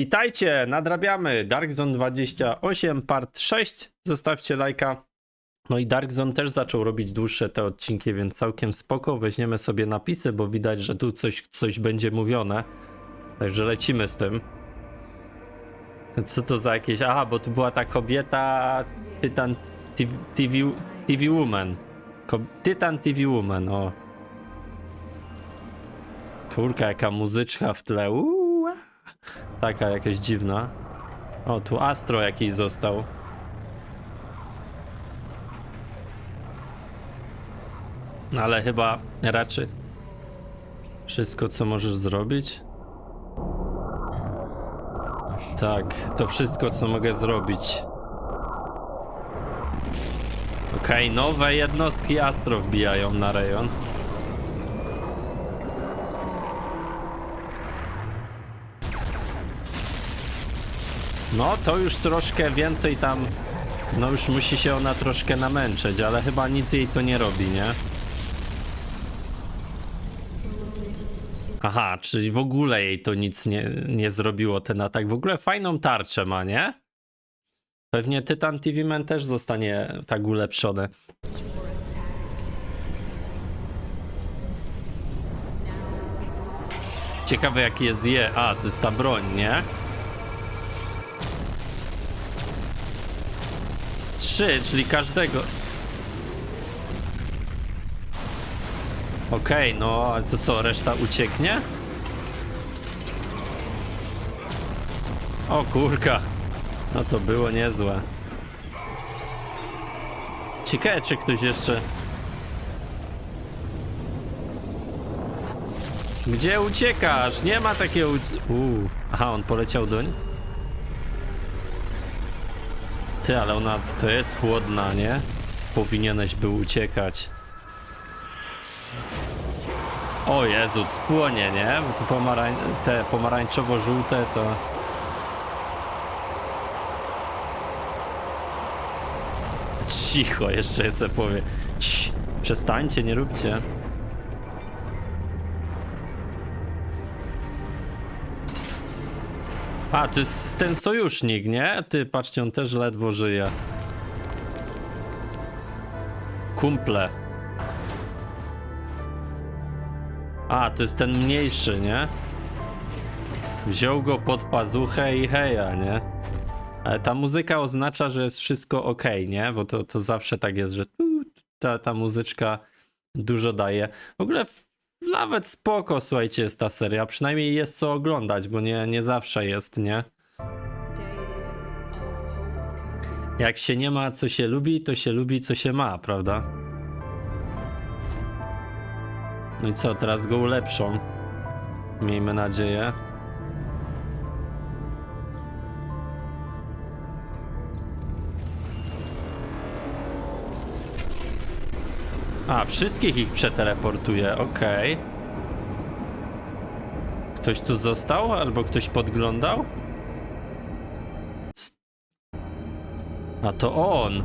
Witajcie, nadrabiamy Dark Zone 28, part 6. Zostawcie lajka. No i Dark Zone też zaczął robić dłuższe te odcinki, więc całkiem spoko. Weźmiemy sobie napisy, bo widać, że tu coś, coś będzie mówione. Także lecimy z tym. Co to za jakieś... Aha, bo tu była ta kobieta Tytan TV, TV, TV Woman. Ko Tytan TV Woman, o. Kurka, jaka muzyczka w tle. Uuu. Taka jakaś dziwna. O, tu Astro jakiś został. No ale chyba raczej wszystko, co możesz zrobić. Tak, to wszystko, co mogę zrobić. Okej, nowe jednostki Astro wbijają na rejon. No, to już troszkę więcej tam. No, już musi się ona troszkę namęczyć, ale chyba nic jej to nie robi, nie? Aha, czyli w ogóle jej to nic nie, nie zrobiło, ten atak. W ogóle fajną tarczę ma, nie? Pewnie Tytan TV Man też zostanie tak ulepszony. Ciekawe jaki jest je. A, to jest ta broń, nie? Trzy, czyli każdego. Okej, no ale to co, reszta ucieknie? O kurka. No to było niezłe. Ciekawe, czy ktoś jeszcze... Gdzie uciekasz? Nie ma takiego... Uuu. Aha, on poleciał doń? Ty, ale ona to jest chłodna, nie? Powinieneś był uciekać. O Jezu, spłonie, nie? Bo pomarań... te pomarańczowo-żółte to... Cicho, jeszcze sobie powie. Cii, przestańcie, nie róbcie. A, to jest ten sojusznik, nie? Ty, patrzcie, on też ledwo żyje. Kumple. A, to jest ten mniejszy, nie? Wziął go pod pazuchę i heja, nie? Ale ta muzyka oznacza, że jest wszystko ok, nie? Bo to, to zawsze tak jest, że ta, ta muzyczka dużo daje. W ogóle nawet spoko, słuchajcie, jest ta seria. Przynajmniej jest co oglądać, bo nie, nie zawsze jest, nie? Jak się nie ma, co się lubi, to się lubi, co się ma, prawda? No i co, teraz go ulepszą. Miejmy nadzieję. A, wszystkich ich przeteleportuje, okej. Ktoś tu został? Albo ktoś podglądał? A to on!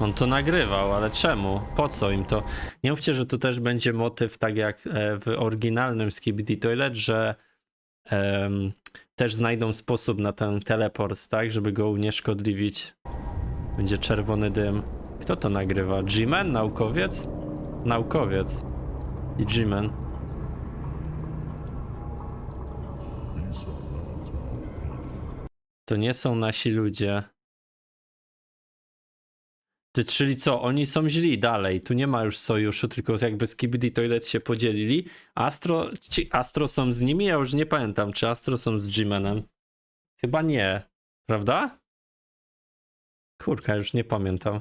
On to nagrywał, ale czemu? Po co im to? Nie mówcie, że tu też będzie motyw, tak jak e, w oryginalnym Skibidi Toilet, że em, też znajdą sposób na ten teleport, tak? Żeby go unieszkodliwić. Będzie czerwony dym. Kto to nagrywa? G-Man? Naukowiec? Naukowiec. I G-Man. To nie są nasi ludzie. Ty, czyli co? Oni są źli dalej. Tu nie ma już sojuszu, tylko jakby Skibidi Toilet się podzielili. Astro, ci Astro są z nimi? Ja już nie pamiętam, czy Astro są z G-Manem. Chyba nie. Prawda? Kurka, już nie pamiętam.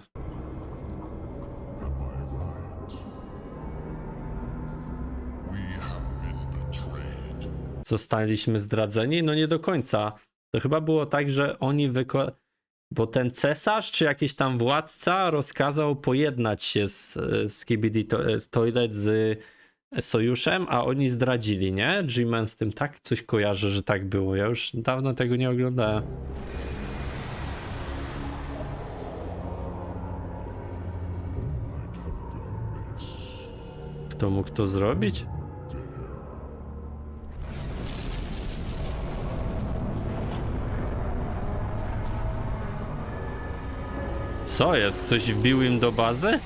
Zostaliśmy zdradzeni? No nie do końca. To chyba było tak, że oni wyko... Bo ten cesarz, czy jakiś tam władca rozkazał pojednać się z, z Skibidi to, z Toilet z sojuszem, a oni zdradzili, nie? G-Man z tym tak coś kojarzy, że tak było. Ja już dawno tego nie oglądałem. Kto mógł to zrobić? Co jest? Ktoś wbił im do bazy?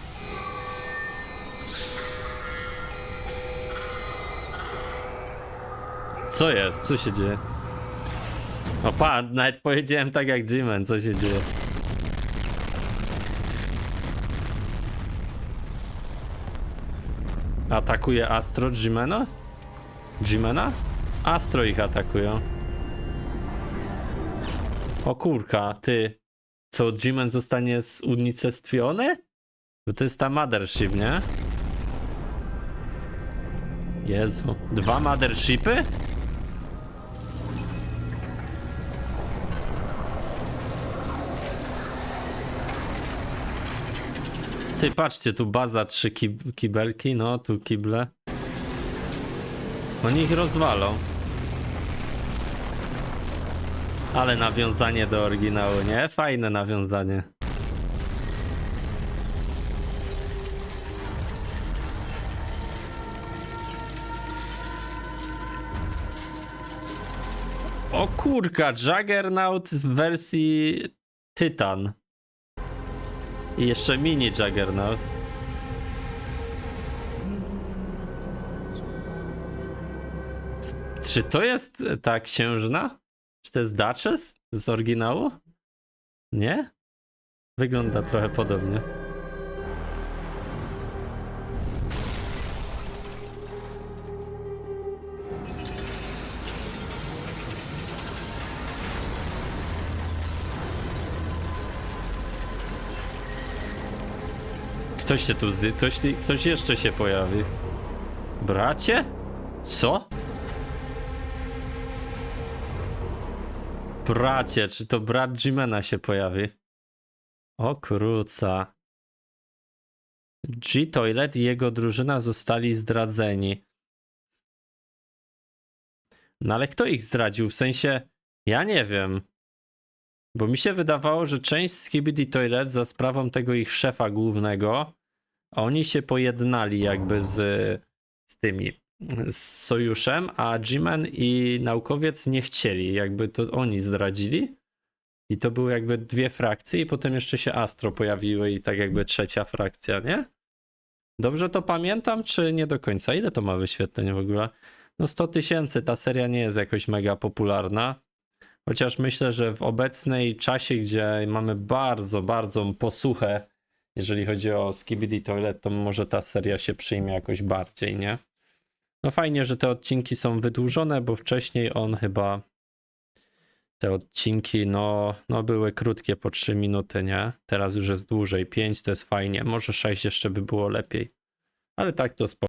Co jest? Co się dzieje? O pan, nawet powiedziałem tak jak Jimen, co się dzieje. Atakuje Astro Jimena? Jimena? Astro ich atakują. O kurka, ty. Co, Jimen zostanie unicestwiony? Bo to jest ta mothership, nie? Jezu. Dwa mothershipy? Ty, patrzcie, tu baza, trzy kib kibelki, no, tu kible. Oni ich rozwalą. Ale nawiązanie do oryginału, nie? Fajne nawiązanie. O kurka, Juggernaut w wersji Tytan. I jeszcze mini Juggernaut. Czy to jest e, ta księżna? Czy to jest Duchess z oryginału? Nie? Wygląda trochę podobnie. Ktoś się tu z... Ktoś, ktoś jeszcze się pojawi. Bracie? Co? Bracie, czy to brat Jimena się pojawi? O kruca. G-Toilet i jego drużyna zostali zdradzeni. No ale kto ich zdradził? W sensie, ja nie wiem. Bo mi się wydawało, że część z Skibidi Toilet za sprawą tego ich szefa głównego, oni się pojednali jakby z, z tymi, z sojuszem, a G-Man i naukowiec nie chcieli, jakby to oni zdradzili. I to były jakby dwie frakcje i potem jeszcze się Astro pojawiły i tak jakby trzecia frakcja, nie? Dobrze to pamiętam, czy nie do końca? Ile to ma wyświetleń w ogóle? No 100 tysięcy, ta seria nie jest jakoś mega popularna. Chociaż myślę, że w obecnej czasie, gdzie mamy bardzo, bardzo posuchę, jeżeli chodzi o Skibidi Toilet, to może ta seria się przyjmie jakoś bardziej, nie? No fajnie, że te odcinki są wydłużone, bo wcześniej on chyba te odcinki, no, no były krótkie po 3 minuty, nie? Teraz już jest dłużej, 5 to jest fajnie, może 6 jeszcze by było lepiej. Ale tak to spoko.